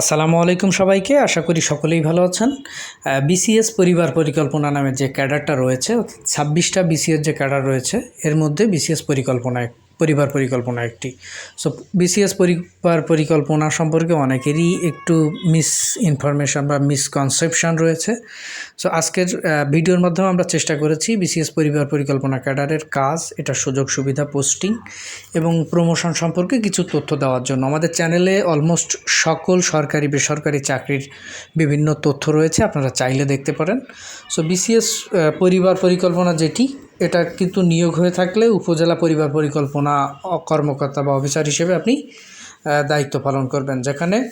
আসসালামু আলাইকুম সবাইকে। আশা করি সকলেই ভালো আছেন। বিসিএস পরিবার পরিকল্পনা নামের যে ক্যাডারটা রয়েছে, ছাব্বিশটা বিসিএস যে ক্যাডার রয়েছে, এর মধ্যে বিসিএস পরিকল্পনা পরিবার পরিকল্পনা একটি। সো বিসিএস পরিবার পরিকল্পনা সম্পর্কে অনেকেরই একটু মিস ইনফরমেশন বা মিসকনসেপশন রয়েছে। সো আজকের ভিডিওর মাধ্যমে আমরা চেষ্টা করেছি বিসিএস পরিবার পরিকল্পনা ক্যাডারের কাজ, এটা সুযোগ সুবিধা পোস্টিং এবং প্রমোশন সম্পর্কে কিছু তথ্য দেওয়ার জন্য। আমাদের চ্যানেলে অলমোস্ট সকল সরকারি, বেসরকারি চাকরির বিভিন্ন তথ্য রয়েছে, আপনারা চাইলে দেখতে পারেন। সো বিসিএস পরিবার পরিকল্পনা যেটি এটা কিন্তু নিয়োগ হয়ে থাকলে উপজেলা পরিবার পরিকল্পনা কর্মকর্তা বা অফিসার হিসেবে আপনি দায়িত্ব পালন করবেন। যেখানে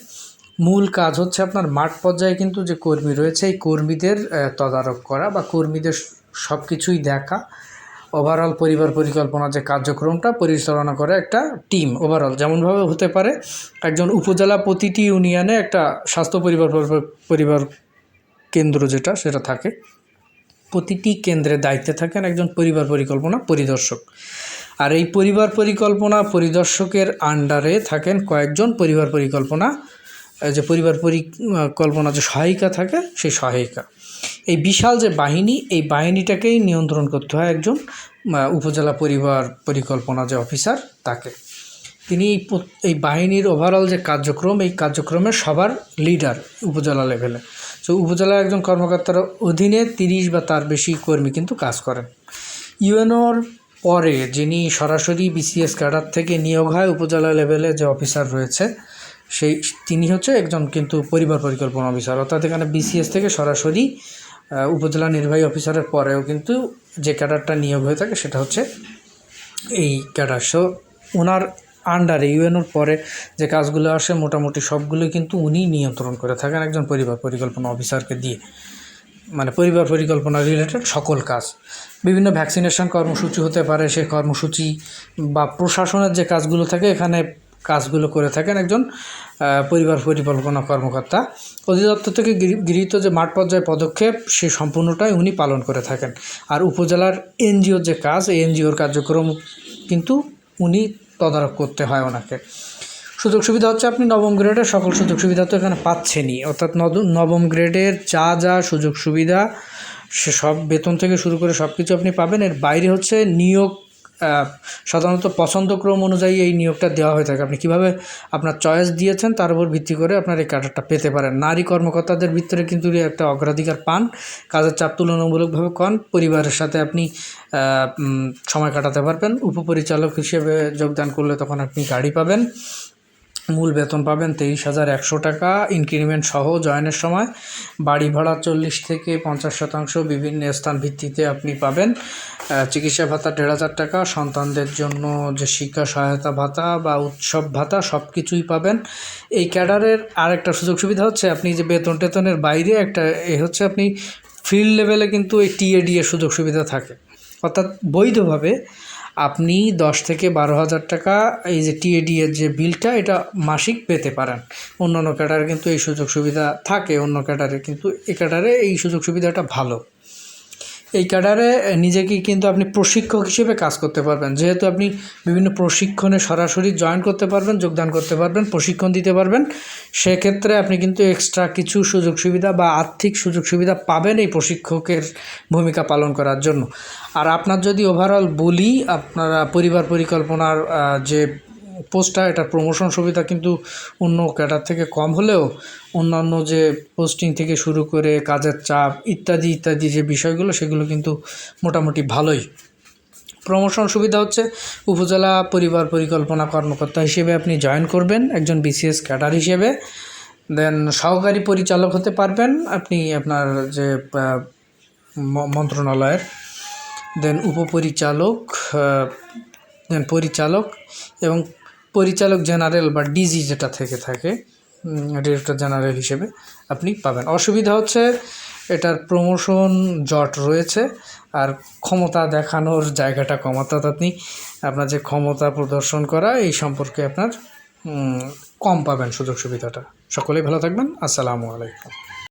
মূল কাজ হচ্ছে আপনার মাঠ পর্যায়ে কিন্তু যে কর্মী রয়েছে, এই কর্মীদের তদারক করা বা কর্মীদের সব কিছুই দেখা। ওভারঅল পরিবার পরিকল্পনা যে কার্যক্রমটা পরিচালনা করে একটা টিম ওভারঅল যেমনভাবে হতে পারে, একজন উপজেলা প্রতিটি ইউনিয়নে একটা স্বাস্থ্য পরিবার, পরিবার- কেন্দ্র যেটা, সেটা থাকে। প্রতিটি কেন্দ্রের দায়িত্বে থাকেন একজন পরিবার পরিকল্পনা পরিদর্শক। আর এই পরিবার পরিকল্পনা পরিদর্শকের আন্ডারে থাকেন কয়েকজন পরিবার পরিকল্পনা যে পরিবার পরিকল্পনা যে সহায়িকা থাকে সেই সহায়িকা। এই বিশাল যে বাহিনী, এই বাহিনীটাকেই নিয়ন্ত্রণ করতে হয় একজন উপজেলা পরিবার পরিকল্পনা যে অফিসার তাকে। তিনি এই বাহিনীর ওভারঅল যে কার্যক্রম, এই কার্যক্রমের সবার লিডার উপজেলা লেভেলে তো উপজেলার একজন কর্মকর্তার অধীনে তিরিশ বা তার বেশি কর্মী কিন্তু কাজ করেন। ইউএনওর পরে যিনি সরাসরি বিসিএস ক্যাডার থেকে নিয়োগ হয়, উপজেলা লেভেলে যে অফিসার রয়েছে, সেই, তিনি হচ্ছে একজন কিন্তু পরিবার পরিকল্পনা অফিসার অর্থাৎ এখানে বিসিএস থেকে সরাসরি উপজেলা নির্বাহী অফিসারের পরেও কিন্তু যে ক্যাডারটা নিয়োগ হয়ে থাকে, সেটা হচ্ছে এই ক্যাডার। সো ওনার আন্ডারে ইউএনওর পরে যে কাজগুলো আসে, মোটামুটি সবগুলো কিন্তু উনি নিয়ন্ত্রণ করে থাকেন একজন পরিবার পরিকল্পনা অফিসারকে দিয়ে। মানে পরিবার পরিকল্পনা রিলেটেড সকল কাজ। বিভিন্ন ভ্যাকসিনেশন কর্মসূচি হতে পারে সেই কর্মসূচি বা প্রশাসনের যে কাজগুলো থাকে, এখানে কাজগুলো করে থাকেন একজন পরিবার পরিকল্পনা কর্মকর্তা। অধিদপ্তর থেকে গৃহী- গৃহীত যে মাঠ পর্যায়ে পদক্ষেপ, সে সম্পূর্ণটাই উনি পালন করে থাকেন। আর উপজেলার এনজিওর যে কাজ, এই এনজিওর কার্যক্রম কিন্তু উনি তদারক করতে হয় ওনাকে। সুযোগ সুবিধা হচ্ছে আপনি নবম গ্রেডের সকল সুযোগ সুবিধা তো এখানে পাচ্ছেনই। অর্থাৎ নবম গ্রেডের যা যা সুযোগ সুবিধা, সে সব বেতন থেকে শুরু করে সব কিছু আপনি পাবেন। এর বাইরে হচ্ছে নিয়োগ সাধারণত পছন্দক্রম অনুযায়ী এই নিয়োগটা দেওয়া হয়ে থাকে। আপনি কীভাবে আপনার চয়েস দিয়েছেন তার উপর ভিত্তি করে আপনার এই কার্ডটা পেতে পারেন। নারী কর্মকর্তাদের ভিতরে কিন্তু একটা অগ্রাধিকার পান, কাজের চাপ তুলনামূলকভাবে কম, পরিবারের সাথে আপনি সময় কাটাতে পারবেন। উপপরিচালক হিসেবে যোগদান করলে তখন আপনি গাড়ি পাবেন। মূল বেতন পাবেন তেইশ হাজার একশো টাকা। ইনক্রিমেন্ট সহ জয়েনের সময় বাড়ি ভাড়া চল্লিশ থেকে পঞ্চাশ শতাংশ বিভিন্ন স্থান ভিত্তিতে আপনি পাবেন। চিকিৎসা ভাতা দেড় হাজার টাকা, সন্তানদের জন্য যে শিক্ষা সহায়তা ভাতা বা উৎসব ভাতা সব কিছুই পাবেন। এই ক্যাডারের আরেকটা সুযোগ সুবিধা হচ্ছে আপনি যে বেতন টেতনের বাইরে একটা, এ হচ্ছে আপনি ফিল্ড লেভেলে কিন্তু এই টিএডি এর সুযোগ সুবিধা থাকে। অর্থাৎ বৈধভাবে আপনি দশ থেকে বারো হাজার টাকা এই যে টিএডি এর যে বিলটা, এটা মাসিক পেতে পারেন। অন্য অন্য ক্যাটারে কিন্তু এই সুযোগ সুবিধা থাকে, অন্য ক্যাটারে কিন্তু এ ক্যাটারে এই সুযোগ সুবিধাটা ভালো। এই ক্যাডারে নিজেকে কিন্তু আপনি প্রশিক্ষক হিসেবে কাজ করতে পারবেন। যেহেতু আপনি বিভিন্ন প্রশিক্ষণে সরাসরি জয়েন করতে পারবেন, যোগদান করতে পারবেন, প্রশিক্ষণ দিতে পারবেন, সেক্ষেত্রে আপনি কিন্তু এক্সট্রা কিছু সুযোগ সুবিধা বা আর্থিক সুযোগ সুবিধা পাবেন এই প্রশিক্ষকের ভূমিকা পালন করার জন্য। আর আপনার যদি ওভারঅল বলি, আপনারা পরিবার পরিকল্পনার যে পোস্টটা এটার প্রমোশন সুবিধা কিন্তু অন্য ক্যাডার থেকে কম হলেও অন্যান্য যে পোস্টিং থেকে শুরু করে কাজের চাপ ইত্যাদি ইত্যাদি যে বিষয়গুলো, সেগুলো কিন্তু মোটামুটি ভালোই। প্রমোশন সুবিধা হচ্ছে উপজেলা পরিবার পরিকল্পনা কর্মকর্তা হিসেবে আপনি জয়েন করবেন, একজন বিসিএস ক্যাডার হিসেবে। দেন সহকারী পরিচালক হতে পারবেন আপনি আপনার যে মন্ত্রণালয়ের। দেন উপপরিচালক দেন পরিচালক এবং পরিচালক জেনারেল বা ডিজি যেটা থেকে থাকে ডিরেক্টর জেনারেল হিসেবে আপনি পাবেন। অসুবিধা হচ্ছে এটার প্রমোশন জট রয়েছে আর ক্ষমতা দেখানোর জায়গাটা কম। অর্থাৎ আপনি আপনার যে ক্ষমতা প্রদর্শন করা, এই সম্পর্কে আপনার কম পাবেন সুযোগ সুবিধাটা সকলেই ভালো থাকবেন। আসসালামু আলাইকুম।